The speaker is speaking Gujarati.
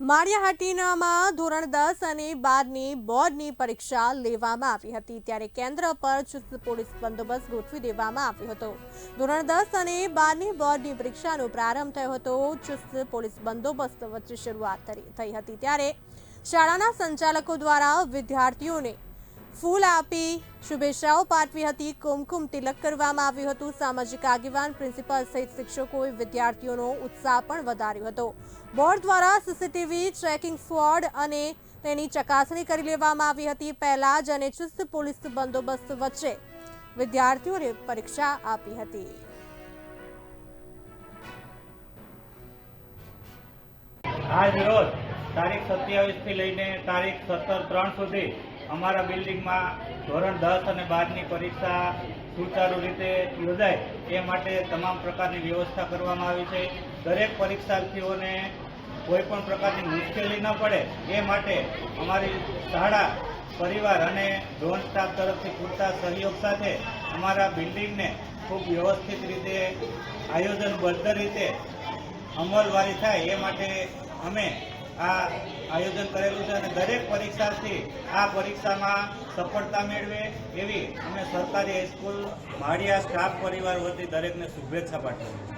માળિયાહાટીનામાં ધોરણ દસ અને બારની બોર્ડની પરીક્ષા લેવામાં આવી હતી, ત્યારે કેન્દ્ર પર ચુસ્ત પોલીસ બંદોબસ્ત ગોઠવી દેવામાં આવ્યો હતો. ધોરણ દસ અને બારની બોર્ડની પરીક્ષાનો પ્રારંભ થયો હતો. ચુસ્ત પોલીસ બંદોબસ્ત વચ્ચે શરૂઆત થઈ હતી, ત્યારે શાળાના સંચાલકો દ્વારા વિદ્યાર્થીઓને ફૂલ આપી શુભેચ્છાઓ પાઠવી હતી. કુમકુમ તિલક કરવામાં આવ્યું હતું. સામાજિક આગેવાન, પ્રિન્સિપાલ સહિત શિક્ષકોએ વિદ્યાર્થીઓનો ઉત્સાહ પણ વધાર્યો હતો. બોર્ડ દ્વારા સીસીટીવી ચેકિંગ સ્વોડ અને તેની ચકાસણી કરી લેવામાં આવી હતી. પહેલા જ અને ચુસ્ત પોલીસ બંદોબસ્ત વચ્ચે વિદ્યાર્થીઓને પરીક્ષા આપી હતી. આજ રોજ તારીખ સત્યાવીસથી લઈને તારીખ સત્તર ત્રણ સુધી અમારા બિલ્ડિંગમાં ધોરણ દસ અને બારની પરીક્ષા સુચારુ રીતે યોજાય એ માટે તમામ પ્રકારની વ્યવસ્થા કરવામાં આવી છે. દરેક પરીક્ષાર્થીઓને કોઈ પણ પ્રકારની મુશ્કેલી ન પડે એ માટે અમારી શાળા, પરિવાર અને ડ્રોન સ્ટાફ તરફથી પૂરતા સહયોગ સાથે અમારા બિલ્ડિંગને ખૂબ વ્યવસ્થિત રીતે આયોજનબદ્ધ રીતે અમલવારી થાય એ માટે અમે આ આયોજન કરેલું છે અને દરેક પરીક્ષાર્થી આ પરીક્ષામાં સફળતા મેળવે એવી અમે સરકારી હાઈસ્કૂલ માળિયા સ્ટાફ પરિવાર વતી દરેકને શુભેચ્છા પાઠવીએ છીએ